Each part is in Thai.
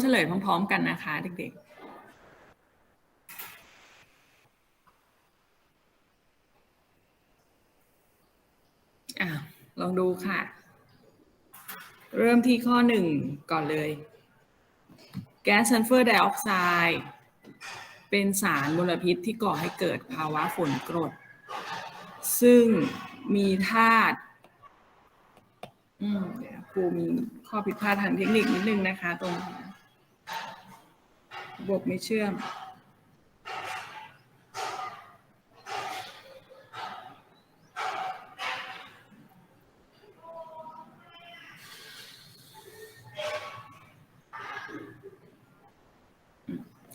เฉลยพร้อมๆกันนะคะเด็กๆลองดูค่ะ เริ่มที่ข้อหนึ่งก่อนเลย แก๊สซัลเฟอร์ไดออกไซด์เป็นสารมลพิษที่ก่อให้เกิดภาวะฝนกรด ซึ่งมีธาตุอืมครูมีข้อผิดพลาดทางเทคนิคนิดนึงนะคะตรงนี้ ระบบไม่เชื่อม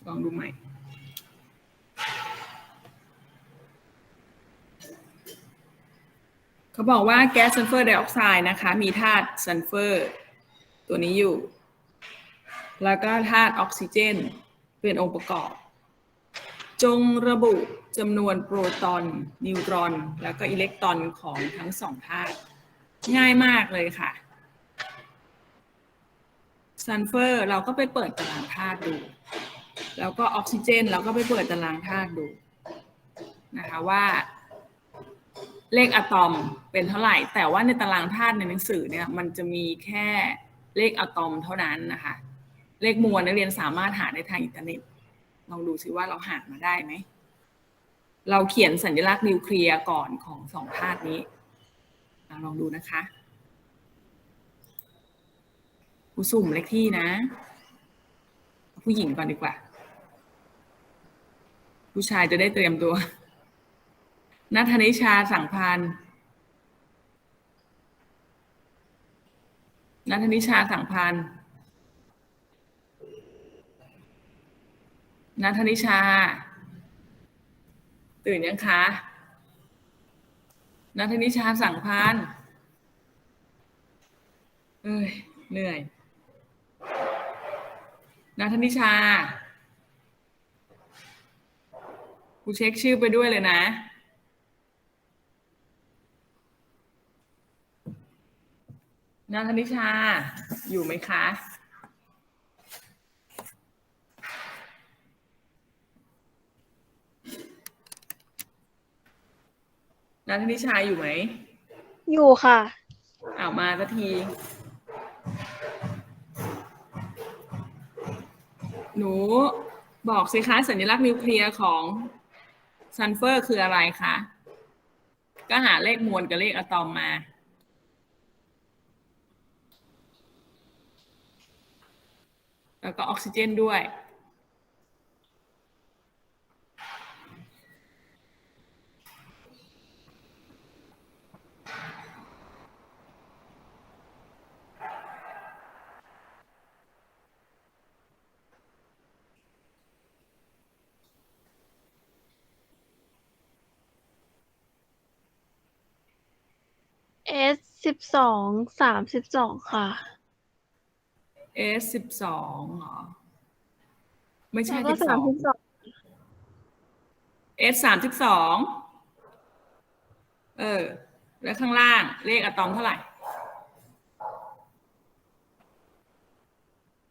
ลองดูใหม่เขาบอกว่าแก๊สซัลเฟอร์ไดออกไซด์นะคะ มีธาตุซัลเฟอร์ ตัวนี้อยู่ แล้วก็ธาตุออกซิเจน เป็นองค์ประกอบ จงระบุจำนวนโปรตอน นิวตรอน แล้วก็อิเล็กตรอนของทั้งสองธาตุง่ายมากเลยค่ะซัลเฟอร์เราก็ไปเปิดตารางธาตุดู แล้วก็ออกซิเจน เราก็ไปเปิดตารางธาตุดูนะคะว่าเลขอะตอมเป็นเท่าไหร่ แต่ว่าในตารางธาตุในหนังสือเนี่ยมันจะมีแค่เลขอะตอมเท่านั้นนะคะ เลขมวลนักเรียนสามารถหาได้ทางอินเทอร์เน็ตลองดูซิว่าเราหามาได้ไหม เราเขียนสัญลักษณ์นิวเคลียร์ก่อนของสองธาตุนี้อลองดูนะคะกูสุ่มเลขที่นะ ผู้หญิงก่อนดีกว่า ผู้ชายจะได้เตรียมตัวนัทนิชาสังพานนัทนิชาสังพาน นัทนิชา ตื่นยังคะนัทนิชาสั่งพานเอ้ยเหนื่อยนัทนิชากูเช็คชื่อไปด้วยเลยนะนาธนิชาอยู่ไหมคะ นาธนิชาอยู่ไหม อยู่ค่ะอ้าวมาสักที หนูบอกสิคะสัญลักษณ์นิวเคลียร์ของซัลเฟอร์คืออะไรคะ ก็หาเลขมวลกับเลขอะตอมมาแล้วก็ออกซิเจนด้วย S สิบสองสามสิบสองค่ะ S สิบสองเหรอ ไม่ใช่แล้วก็สิบสสาอมง สิบสอง S สามสิบสองเออ แล้วข้างล่างเลขอะตอมเท่าไหร่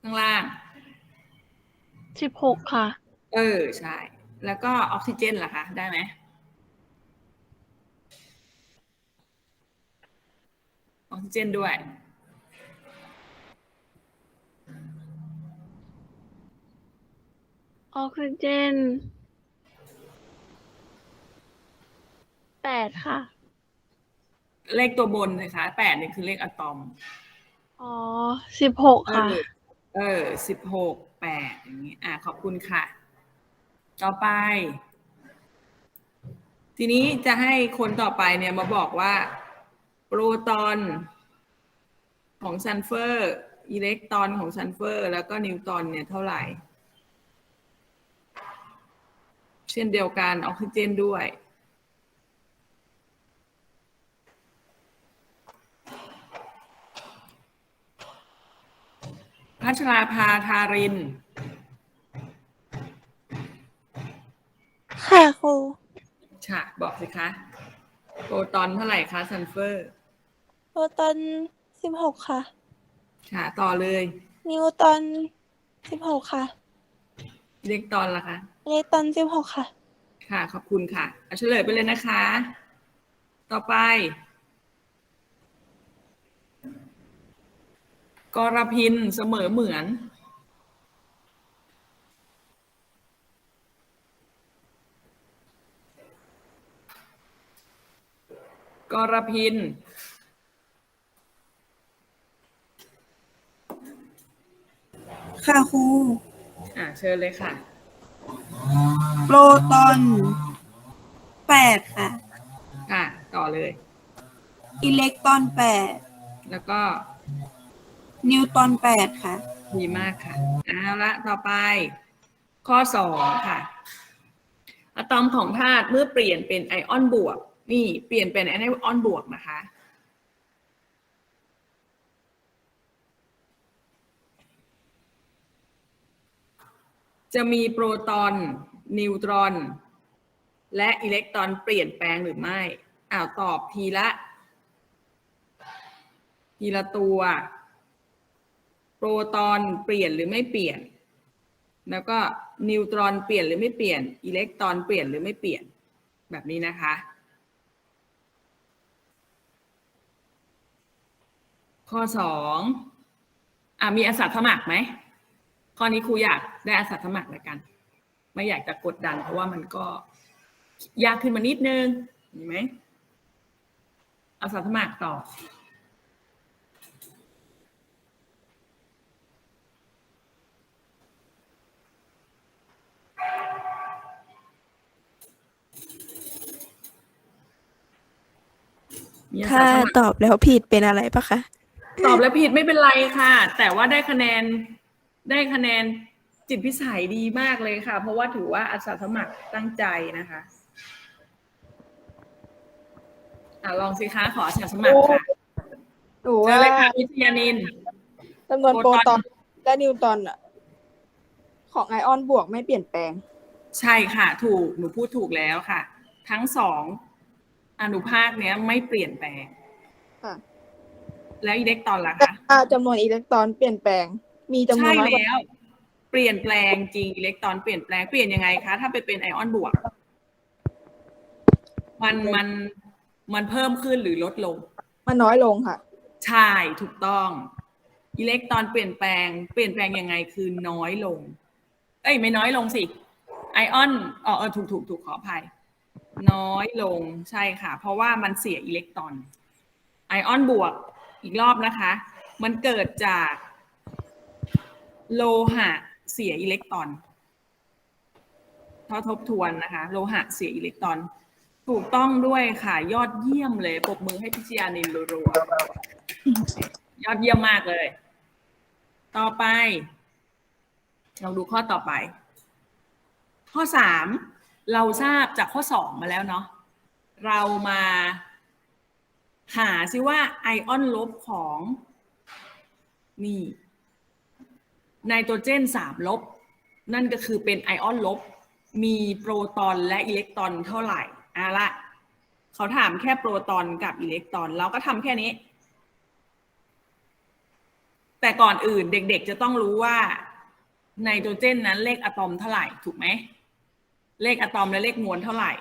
ข้างล่าง สิบหกค่ะ เออ ใช่ แล้วก็ออกซิเจนล่ะคะ ได้ไหม ออกซิเจนด้วย ออกซิเจนแปดค่ะ เลขตัวบนนะคะแปดเนี่ยคือเลขอะตอม อ๋อสิบหกเอค่ะอเออสิบหกแปดอย่างนี้ อ่าขอบคุณค่ะ ต่อไป ทีนี้จะให้คนต่อไปเนี่ยมาบอกว่า โปรตอนของซัลเฟอร์อิเล็กตรอนของซัลเฟอร์ แล้วก็นิวตรอนเนี่ยเท่าไหร่ เช่นเดียวกันออกซิเจนด้วย พัชราภาทาริน ค่ะครูฉะบอกสิคะ โปรตอนเท่าไหร่คะซัลเฟอร์ โปรตอนสิบหกค่ะฉะต่อเลย นิวตอนสิบหกค่ะอิเล็กตรอนล่ะคะอิเล็กตรอนสิบหกค่ะ ค่ะ ขอบคุณค่ะเอาเฉลยไปเลยนะคะ ต่อไป กรพินเสมอเหมือน กรพิน ค่ะครูอ่าเชิญเลยค่ะ โปรตอนแปดค่ะค่ะต่อเลย อิเล็กตรอนแปดแล้วก็นิวตรอนแปดค่ะ ดีมากค่ะเอาละต่อไป ข้อสองค่ะ อะตอมของธาตุเมื่อเปลี่ยนเป็นไอออนบวก นี่เปลี่ยนเป็นไอออนบวกนะคะ จะมีโปรตอนนิวตรอน และอิเล็กตรอนเปลี่ยนแปลงหรือไม่อ้าวตอบทีละ ทีละตัว โปรตอนเปลี่ยนหรือไม่เปลี่ยน แล้วก็นิวตรอนเปลี่ยนหรือไม่เปลี่ยน อิเล็กตรอนเปลี่ยนหรือไม่เปลี่ยน แบบนี้นะคะ ข้อสองอะมีอาสาสมัครไหม ข้อนี้ครูอยากได้อาสาสมัครแล้วกัน ไม่อยากจะกดดัน เพราะว่ามันก็ยากขึ้นมานิดนึงมีไหมอาสาสมัครต่อมีอาสาถ้าสมัครตอบแล้วผิดเป็นอะไรปะคะ ตอบแล้วผิดไม่เป็นไรค่ะ แต่ว่าได้คะแนน ได้คะแนนจิตพิสัยดีมากเลยค่ะ เพราะว่าถือว่าอาสาสมัครตั้งใจนะคะอะลองสิคะขออาสาสมัครค่ะหนูเจอว่าเลยค่ะวิทยานิน จำนวนโปโปรรตตออน นและนิวตรอนอะของไอออนบวกไม่เปลี่ยนแปลง ใช่ค่ะ ถูกหนูพูดถูกแล้วค่ะ ทั้งสองอนุภาคเนี้ยไม่เปลี่ยนแปลง ค่ะแล้วอิเล็กตรอนล่ะแต่คะว่าจำนวนอิเล็กตรอนเปลี่ยนแปลง มีจำนวใช่นน้อยกว่าแล้ว เปลี่ยนแปลงจริงอิเล็กตรอนเปลี่ยนแปลงเปลี่ยนยังไงคะ ถ้าไปเป็นไอออนบวก มันมันมันเพิ่มขึ้นหรือลดลง มันน้อยลงค่ะ ใช่ถูกต้อง อิเล็กตรอนเปลี่ยนแปลง เปลี่ยนแปลงยังไงคือน้อยลง เอ้ย ไม่น้อยลงสิไอออนอ๋อเออถูกถูกถูกขออภัย น้อยลงใช่ค่ะ เพราะว่ามันเสียอิเล็กตรอน ไอออนบวกอีกรอบนะคะ มันเกิดจาก โลหะเสียอิเล็กตรอนถ้าทบทวนนะคะ โลหะเสียอิเล็กตรอน ถูกต้องด้วยค่ะ ยอดเยี่ยมเลยปรบมือให้พิชยานินรัวๆยอดเยี่ยมมากเลย ต่อไปเราดูข้อต่อไป ข้อสามเราทราบจากข้อสองมาแล้วเนาะเรามาหาซิว่าไอออนลบของนี่ ไนโตรเจนสามลบ นั่นก็คือเป็นไอออนลบ มีโปรตอนและอิเล็กตรอนเท่าไหร่อะละเขาถามแค่โปรตอนกับอิเล็กตรอน เราก็ทำแค่นี้ แต่ก่อนอื่นเด็กๆจะต้องรู้ว่าไนโตรเจนนั้นเลขอะตอมเท่าไหร่ถูกไหม เลขอะตอมและเลขมวลเท่าไหร่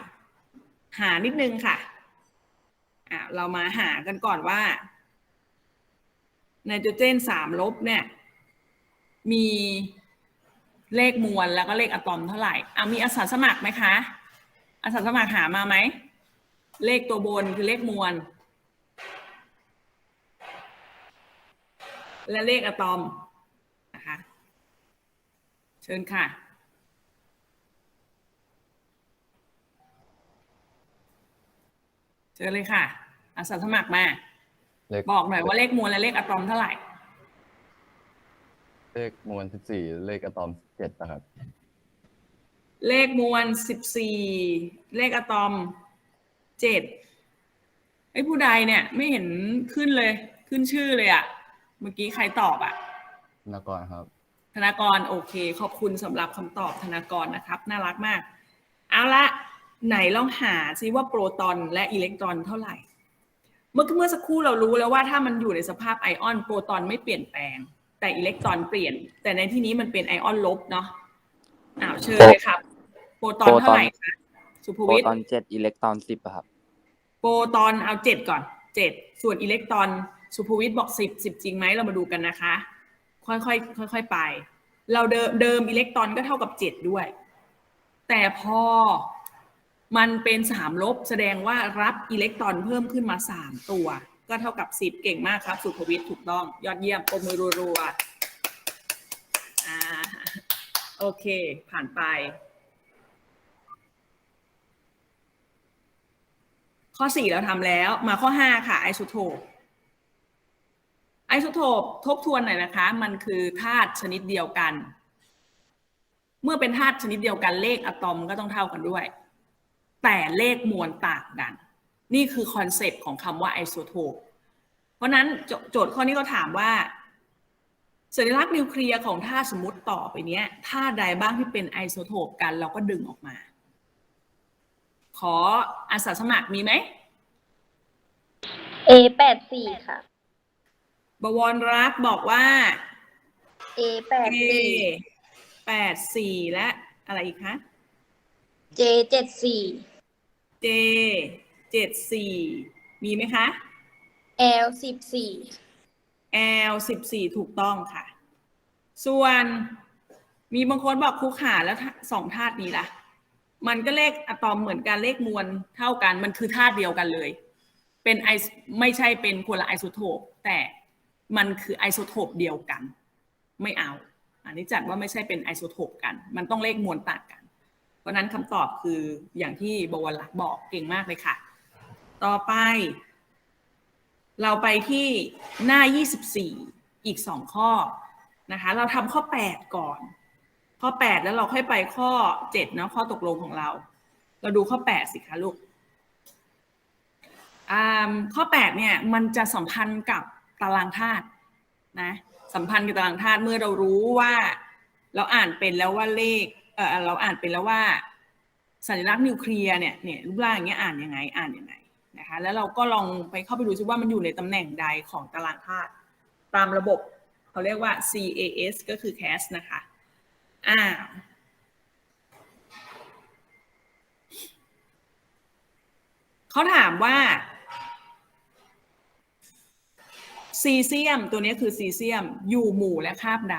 หานิดนึงค่ะอะ เรามาหากันก่อนว่าไนโตรเจนสามลบเนี่ย มีเลขมวลแล้วก็เลขอะตอมเท่าไหร่อะมีอาสาสมัครไหมคะ อาสาสมัครหามาไหม เลขตัวบนคือเลขมวล และเลขอะตอมนะคะเชิญค่ะเชิญเลยค่ะอาสาสมัครมาเลขบอกหน่อยว่าเลขมวลและเลขอะตอมเท่าไหร่ เลขมวลสิบสี่เลขอะตอมเจ็ดนะครับ เลขมวลสิบสี่เลขอะตอมเจ็ดไอ้ยผู้ใดเนี่ยไม่เห็นขึ้นเลย ขึ้นชื่อเลยอะเมื่อกี้ใครตอบอะนากรครับ ธนากรโอเค ขอบคุณสำหรับคำตอบธนากรนะครับ น่ารักมาก เอาละไหนลองหาซิว่าโปรตอนและอิเล็กตรอนเท่าไหร่ เมื่อเมื่อสักครู่เรารู้แล้วว่าถ้ามันอยู่ในสภาพไอออนโปรตอนไม่เปลี่ยนแปลง แต่อิเล็กตรอนเปลี่ยน แต่ในที่นี้มันเป็นไอออนลบเนาะอ้าวเชิญเลยครับโปรตอนเท่าไหร่คะสุภโปรวิทย์ตอนเจ็ดอิเล็กตรอนสิบอะครับโปรตอนเอาเจ็ดก่อนเจ็ดส่วนอิเล็กตรอนสุภวิทย์บอกสิบสิบจริงไหมเรามาดูกันนะคะ ค่อยๆค่อยๆไป เราเดิมเดิมอิเล็กตรอนก็เท่ากับเจ็ดด้วย แต่พอมันเป็นสามลบแสดงว่ารับอิเล็กตรอนเพิ่มขึ้นมาสามตัว ก็เท่ากับสิบเก่งมากครับ สุภวิทย์ถูกต้อง ยอดเยี่ยมปรบมือรัวๆอ่าโอเค ผ่านไป ข้อสี่เราทำแล้ว มาข้อห้าค่ะ ไอโซโทปไอโซโทปทบทวนหน่อยนะคะ มันคือธาตุชนิดเดียวกัน เมื่อเป็นธาตุชนิดเดียวกันเลขอะตอมก็ต้องเท่ากันด้วย แต่เลขมวลต่างกัน นี่คือคอนเซปต์ของคำว่าไอโซโทปเพราะฉะนั้นโจโจทย์ข้อนี้ก็ถามว่า สัญลักษณ์นิวเคลียร์ของธาตุสมมติต่อไปเนี้ยธาตุใดบ้างที่เป็นไอโซโทปกันเราก็ดึงออกมา ขออาสาสมัครมีไหม A แปดสี่ค่ะ บวรรักษ์บอกว่า A แปด A สี่ แปดสี่และอะไรอีกคะ J เจ็ดสี่ J เจ็ดสี่มีไหมคะ L สิบสี่ L สิบสี่ถูกต้องค่ะ ส่วนมีบางคนบอกครูขาแล้วถ้าสองธาตุนี้ล่ะ มันก็เลขอะตอมเหมือนกันเลขมวลเท่ากันมันคือธาตุเดียวกันเลย เป็นไอไม่ใช่เป็นคนละไอโซโทปแต่มันคือไอโซโทปเดียวกัน ไม่เอา อันนี้จัดว่าไม่ใช่เป็นไอโซโทปกัน มันต้องเลขมวลต่างกัน เพราะฉะนั้นคำตอบคืออย่างที่บวรลักษณ์บอกเก่งมากเลยค่ะ ต่อไป เราไปที่หน้า 24 อีก 2 ข้อนะคะ เราทำข้อ 8 ก่อน ข้อ 8 แล้วเราค่อยไปข้อ 7 เนาะข้อตกลงของเรา เราดูข้อ 8 สิคะลูกข้อ 8 เนี่ย มันจะสัมพันธ์กับตารางธาตุนะสัมพันธ์กับตารางธาตุเมื่อเรารู้ว่า เราอ่านเป็นแล้วว่าเลขเออเราอ่านเป็นแล้วว่าสัญลักษณ์นิวเคลียร์เนี่ยเนี่ยรูปร่างอย่างเงี้ยอ่านยังไงอ่านยังไง นะคะแล้วเราก็ลองไปเข้าไปดูซิว่ามันอยู่ในตำแหน่งใดของตารางธาตุตามระบบเขาเรียกว่า CAS ก็คือ CAS นะคะอ่าเขาถามว่าซีเซียมตัวนี้คือซีเซียมอยู่หมู่และคาบใด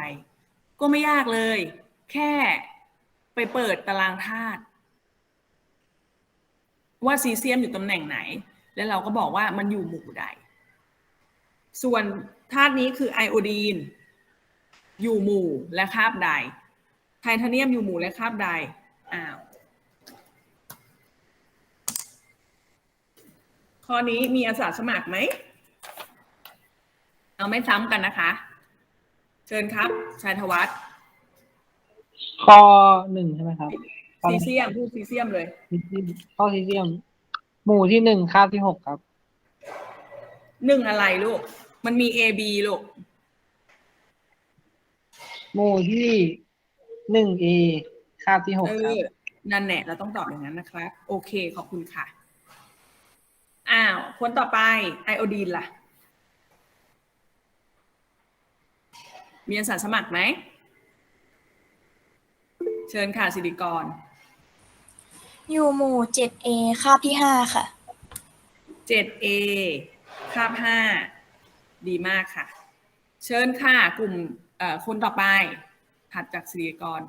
ก็ไม่ยากเลย แค่ไปเปิดตารางธาตุ ว่าซีเซียมอยู่ตำแหน่งไหน แล้วเราก็บอกว่ามันอยู่หมู่ใด ส่วนธาตุนี้คือไอโอดีน อยู่หมู่และคาบใด ไทเทเนียมอยู่หมู่และคาบใด อ้าว ข้อนี้มีอาสาสมัครไหมเราไม่ซ้ำกันนะคะ เชิญครับ ชายธวัฒน์ข้อหนึ่งใช่ไหมครับ ซีเซียมพูดซีเซียมเลยซีเซียมข้อซีเซียม หมู่ที่หนึ่งคาบที่หกครับ หนึ่งอะไรลูก มันมี A B ลูก หมู่ที่หนึ่งเอคาบที่หกเอครับอ นั่นแหละเราต้องตอบอย่างนั้นนะครับ โอเค ขอบคุณค่ะ อ้าว คนต่อไปไอโอดีนล่ะ มีอาสาสมัครไหม เชิญค่ะสิริกร อยู่หมู่ 7A คาบที่5ค่ะ 7A คาบ5ดีมากค่ะ เชิญค่ะ กลุ่มเอ่อคนต่อไปถัดจากสิริกร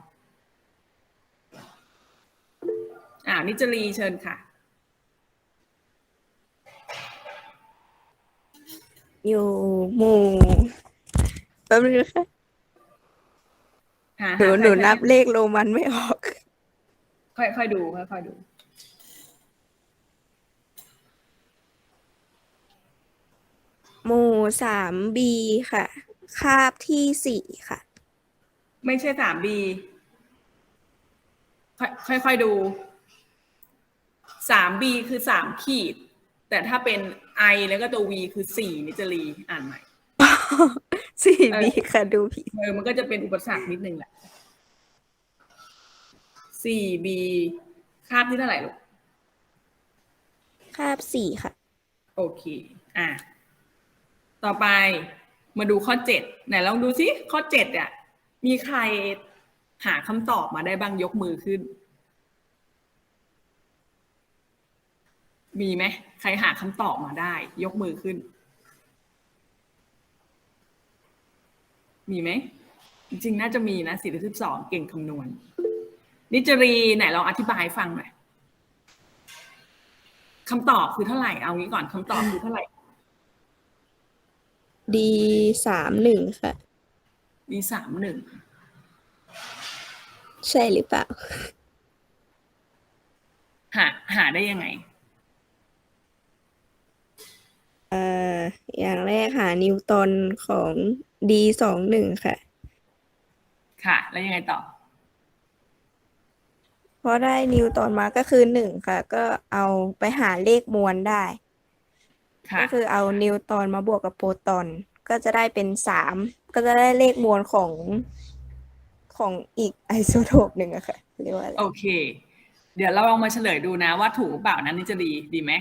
อ่านิจรีเชิญค่ะ อยู่หมู่แป๊บนึงนะคะหาหนูหาหนูใครนับเลขโรมันไม่ออก ค่อยค่อยดูค่อยค่อยดูหมู่ 3B ค่ะ คาบที่4ค่ะ ไม่ใช่สามบีค่อยค่อยค่อยดูสามบีคือสามขีด แต่ถ้าเป็นไอแล้วก็ตัววีคือสี่นิจรีอ่านใหม่ 4B ค่ะดูผิดเออมันก็จะเป็นอุปสรรคนิดนึงแหละ 4B คาบที่เท่าไหร่ลูก คาบ4ค่ะ โอเค อะ ต่อไปมาดูข้อเจ็ดไหนลองดูสิข้อเจ็ดอะ มีใครหาคำตอบมาได้บ้างยกมือขึ้น มีไหมใครหาคำตอบมาได้ ยกมือขึ้น มีไหม จริงๆ น่าจะมีนะสี่สิบสองเก่งคำนวณ นิจรีไหนลองอธิบายให้ฟังหน่อยคำตอบคือเท่าไหร่เอางี้ก่อนคำตอบคือเท่าไหร่ดีสามหนึ่งค่ะมีสามหนึ่งใช่หรือเปล่า หาหาได้ยังไง เอ่อ อย่างแรกหานิวตันของ d สองหนึ่งค่ะ ค่ะ แล้วยังไงต่อ พอได้นิวตันมาก็คือหนึ่งค่ะ ก็เอาไปหาเลขมวลได้ ค่ะ ก็คือเอานิวตอนมาบวกกับโปรตอน ก็จะได้เป็นสามก็จะได้เลขมวลของของอีกไอโซโทปหนึ่งอะค่ะเรียกว่าอะไรโอเค เดี๋ยวเราลองมาเฉลยดูนะว่าถูกหรือเปล่านะนิจรีดีไหม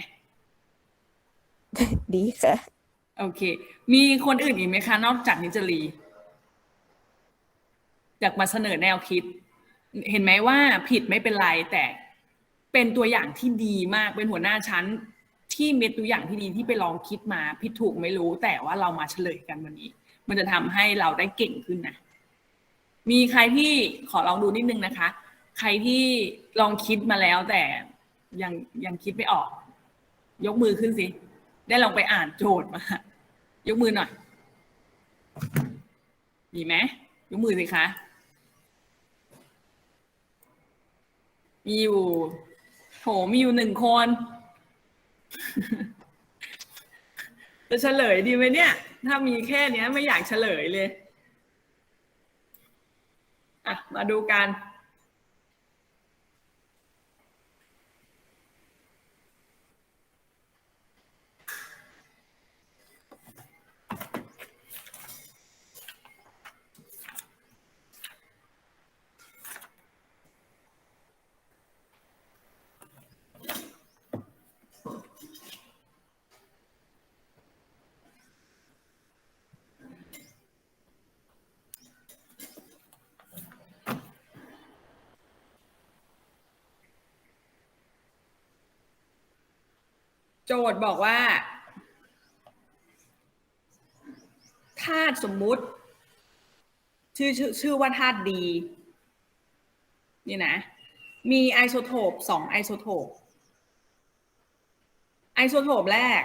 ดีค่ะ โอเค มีคนอื่นอีกไหมคะ นอกจากนิจรีอยากมาเสนอแนวคิด เห็นไหมว่าผิดไม่เป็นไรแต่เป็นตัวอย่างที่ดีมากเป็นหัวหน้าชั้นที่เมีตัวอย่างที่ดีที่ไปลองคิดมาผิดถูกไม่รู้ แต่ว่าเรามาเฉลยกันวันนี้ มันจะทำให้เราได้เก่งขึ้นนะ มีใครที่ขอลองดูนิดนึงนะคะ ใครที่ลองคิดมาแล้วแต่ยังยังคิดไม่ออก ยกมือขึ้นสิ ได้ลองไปอ่านโจทย์มา ยกมือหน่อย มีไหมยกมือสิคะ มีอยู่ โห มีอยู่หนึ่งคน จะเฉลยดีไหมเนี่ย ถ้ามีแค่เนี้ยไม่อยากเฉลยเลย อะ มาดูกัน โจทย์บอกว่าธาตุสมมุติ ชื่อชื่อชื่อว่าธาตุดีนี่นะ มีไอโซโทปสองไอโซโทปไอโซโทปแรก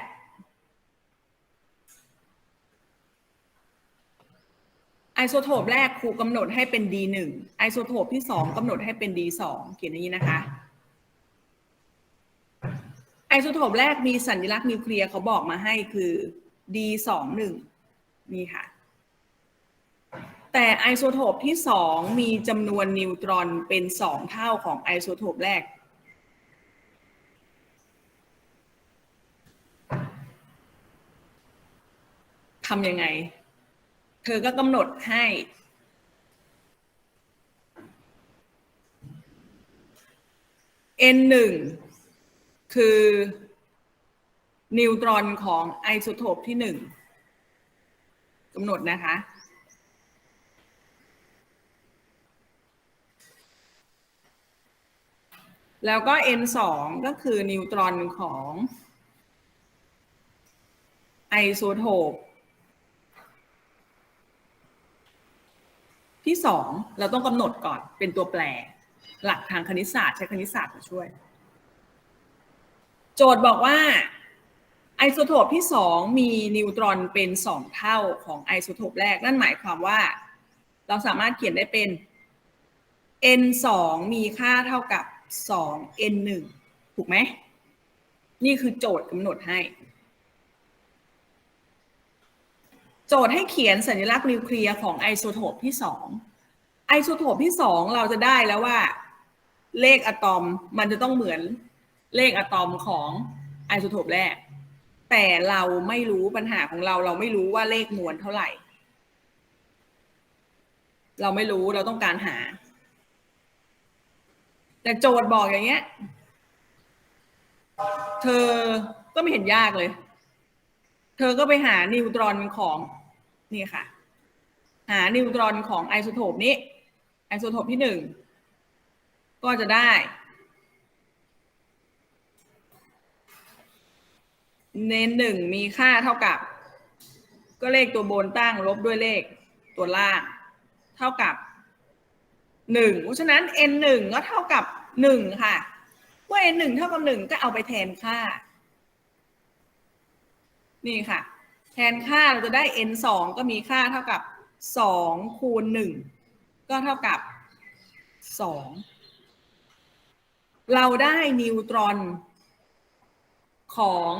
ไอโซโทปแรกครูกำหนดให้เป็น D1 ไอโซโทปที่สองกำหนดให้เป็น D2 เขียนอย่างนี้นะคะ ไอโซโทปแรกมีสัญลักษณ์นิวเคลียร์เขาบอกมาให้คือ D สองหนึ่งนี่ค่ะ แต่ไอโซโทปที่สองมีจำนวนนิวตรอนเป็นสองเท่าของไอโซโทปแรก ทำยังไง เธอก็กำหนดให้ N หนึ่ง คือนิวตรอนของไอโซโทปที่หนึ่งกำหนดนะคะ แล้วก็ N สองก็คือนิวตรอนของไอโซโทปที่สองเราต้องกำหนดก่อนเป็นตัวแปร หลักทางคณิตศาสตร์ใช้คณิตศาสตร์มาช่วย โจทย์บอกว่าไอโซโทปที่สองมีนิวตรอนเป็นสองเท่าของไอโซโทปแรก นั่นหมายความว่า เราสามารถเขียนได้เป็น n สองมีค่าเท่ากับสอง n หนึ่งถูกไหม นี่คือโจทย์กำหนดให้ โจทย์ให้เขียนสัญลักษณ์นิวเคลียร์ของไอโซโทปที่สองไอโซโทปที่สองเราจะได้แล้วว่า เลขอะตอมมันจะต้องเหมือน เลขอะตอมของไอโซโทปแรก แต่เราไม่รู้ปัญหาของเรา เราไม่รู้ว่าเลขมวลเท่าไหร่ เราไม่รู้เราต้องการหา แต่โจทย์บอกอย่างเงี้ย เธอก็ไม่เห็นยากเลย เธอก็ไปหานิวตรอนของนี่ค่ะ หานิวตรอนของไอโซโทปนี้ ไอโซโทปที่หนึ่งก็จะได้ เนนหนึ่งมีค่าเท่ากับ ก็เลขตัวบนตั้งลบด้วยเลขตัวล่าง เท่ากับหนึ่งเพราะฉะนั้น n หนึ่งก็เท่ากับหนึ่งค่ะ เมื่อ n หนึ่งเท่ากับหนึ่งก็เอาไปแทนค่า นี่ค่ะ แทนค่าเราจะได้ n สองก็มีค่าเท่ากับสองคูณหนึ่งก็เท่ากับสองเราได้นิวตรอนของ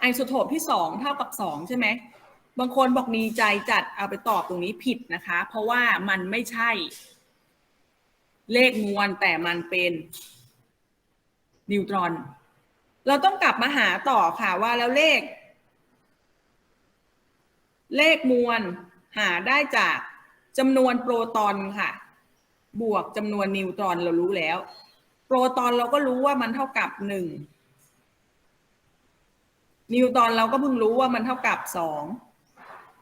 ไอโซโทปที่สองเท่ากับสองใช่ไหม บางคนบอกดีใจจัดเอาไปตอบตรงนี้ผิดนะคะ เพราะว่ามันไม่ใช่ เลขมวลแต่มันเป็นนิวตรอน เราต้องกลับมาหาต่อค่ะว่าแล้วเลข เลขมวลหาได้จากจำนวนโปรตอนค่ะ บวกจำนวนนิวตรอนเรารู้แล้ว โปรตอนเราก็รู้ว่ามันเท่ากับหนึ่ง นิวตอนเราก็เพิ่งรู้ว่ามันเท่ากับสอง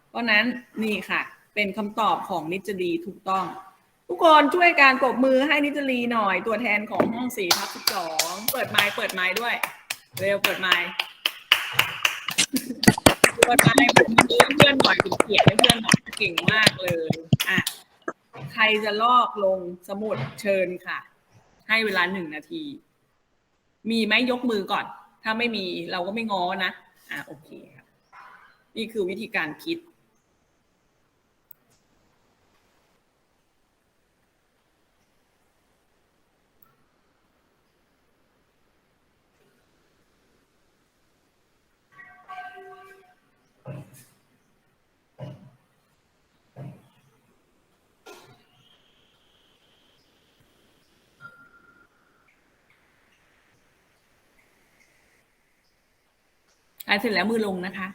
เพราะนั้นนี่ค่ะ เป็นคำตอบของนิจดีถูกต้อง ทุกคนช่วยการปรบมือให้นิจรีหน่อยตัวแทนของห้องสี่ทับสิบสองเปิดไมค์เปิดไมค์ด้วย เร็วเปิดไมค์เปิดไมค์ผมเพื่อนหน่อยเป็นเกียรติเพื่อนหน่อยเก่งมากเลยอะใครจะลอกลงสมุดเชิญค่ะ ให้เวลาหนึ่งนาที มีไหมยกมือก่อน ถ้าไม่มีเราก็ไม่ง้อนะ อ่าโอเคครับนี่คือวิธีการคิด เสร็จแล้วมือลงนะคะ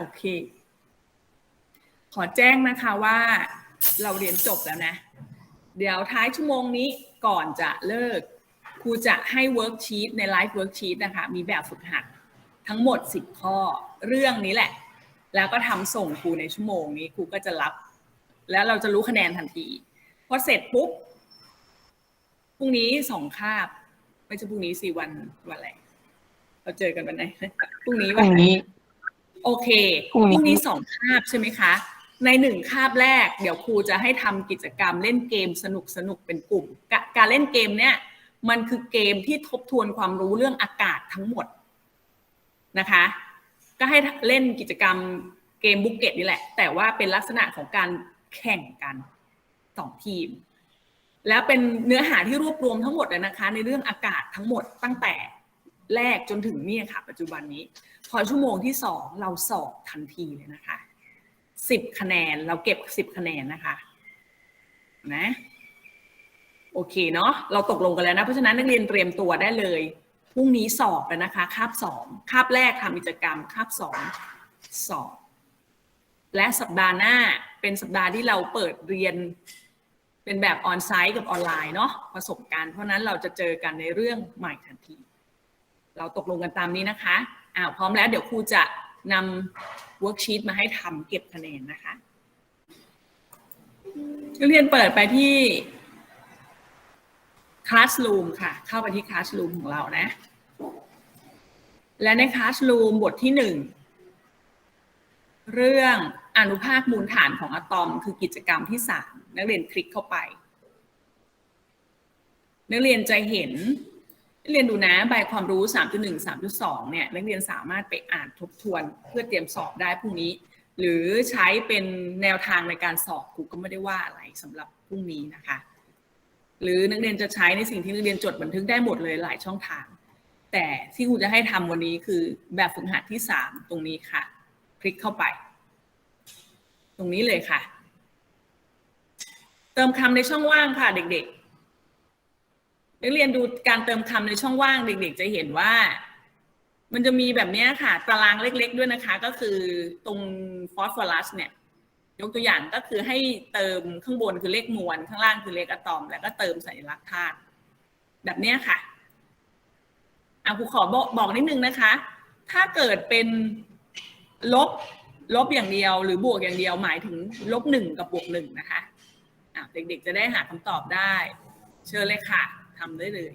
โอเค ขอแจ้งนะคะว่าเราเรียนจบแล้วนะ เดี๋ยวท้ายชั่วโมงนี้ก่อนจะเลิกครูจะให้เวิร์กชีตในไลฟ์เวิร์กชีตนะคะ มีแบบฝึกหัดทั้งหมด 10 ข้อเรื่องนี้แหละ แล้วก็ทำส่งครูในชั่วโมงนี้ครูก็จะรับ แล้วเราจะรู้คะแนนทันทีพอเสร็จปุ๊บพรุ่งนี้สองคาบ ไม่ใช่พรุ่งนี้สี่วันวันอะไรเราเจอกันวันไหนพรุ่งนี้วันไหนนี้ โอเคพรุ่งนี้พรุ่งนี้สองคาบใช่ไหมคะ ในหนึ่งคาบแรก เดี๋ยวครูจะให้ทำกิจกรรมเล่นเกมสนุกสนุกๆเป็นกลุ่มกะการเล่นเกมเนี่ย มันคือเกมที่ทบทวนความรู้เรื่องอากาศทั้งหมดนะคะ ก็ให้เล่นกิจกรรมเกมบุกเก็ตนี่แหละ แต่ว่าเป็นลักษณะของการแข่งกันสองทีม แล้วเป็นเนื้อหาที่รวบรวมทั้งหมดเลยนะคะ ในเรื่องอากาศทั้งหมดตั้งแต่แรกจนถึงเนี่ยค่ะ ปัจจุบันนี้ พอชั่วโมงที่สองเราสอบทันทีเลยนะคะสิบคะแนนเราเก็บสิบคะแนนนะคะนะโอเคเนาะเราตกลงกันแล้วนะ เพราะฉะนั้นนักเรียนเตรียมตัวได้เลยพรุ่งนี้สอบแล้วนะคะคาบสองคาบแรกทำกิจกรรมคาบสองสอบ และสัปดาห์หน้าเป็นสัปดาห์ที่เราเปิดเรียนเป็นแบบออนไซต์กับออนไลน์เนาะประสบการณ์เพราะฉะนั้นเราจะเจอกันในเรื่องใหม่ทันที เราตกลงกันตามนี้นะคะ อ้าวพร้อมแล้วเดี๋ยวครูจะนำเวิร์กชีตมาให้ทำเก็บคะแนนนะคะนักเรียนเปิดไปที่ Classroom ค่ะ เข้าไปที่ Classroom ของเรานะ และใน Classroom บทที่หนึ่งเรื่องอนุภาคมูลฐานของอะตอมคือกิจกรรมที่สามนักเรียนคลิกเข้าไป นักเรียนจะเห็น เรียนดูนะใบความรู้ 3.1 3.2 เนี่ยนักเรียนสามารถไปอ่านทบทวนเพื่อเตรียมสอบได้พรุ่งนี้ หรือใช้เป็นแนวทางในการสอบครูก็ไม่ได้ว่าอะไรสำหรับพรุ่งนี้นะคะ หรือนักเรียนจะใช้ในสิ่งที่นักเรียนจดบันทึกได้หมดเลยหลายช่องทาง แต่ที่ครูจะให้ทำวันนี้คือแบบฝึกหัดที่สามตรงนี้ค่ะ คลิกเข้าไป ตรงนี้เลยค่ะ เติมคำในช่องว่างค่ะเด็กๆ นักเรียนดูการเติมคำในช่องว่างเด็ก ๆ จะเห็นว่า มันจะมีแบบนี้ค่ะ ตารางเล็ก ๆ ด้วยนะคะ ก็คือตรงฟอสฟอรัสเนี่ย ยกตัวอย่างก็คือให้เติมข้างบนคือเลขมวล ข้างล่างคือเลขอะตอม แล้วก็เติมสัญลักษณ์ธาตุแบบนี้ค่ะอะครูขอบอกบอกนิดนึงนะคะ ถ้าเกิดเป็นลบลบอย่างเดียว หรือบวกอย่างเดียวหมายถึงลบหนึ่งกับบวกหนึ่งนะคะอะเด็กๆจะได้หาคำตอบได้ เชิญเลยค่ะ ทำได้เลย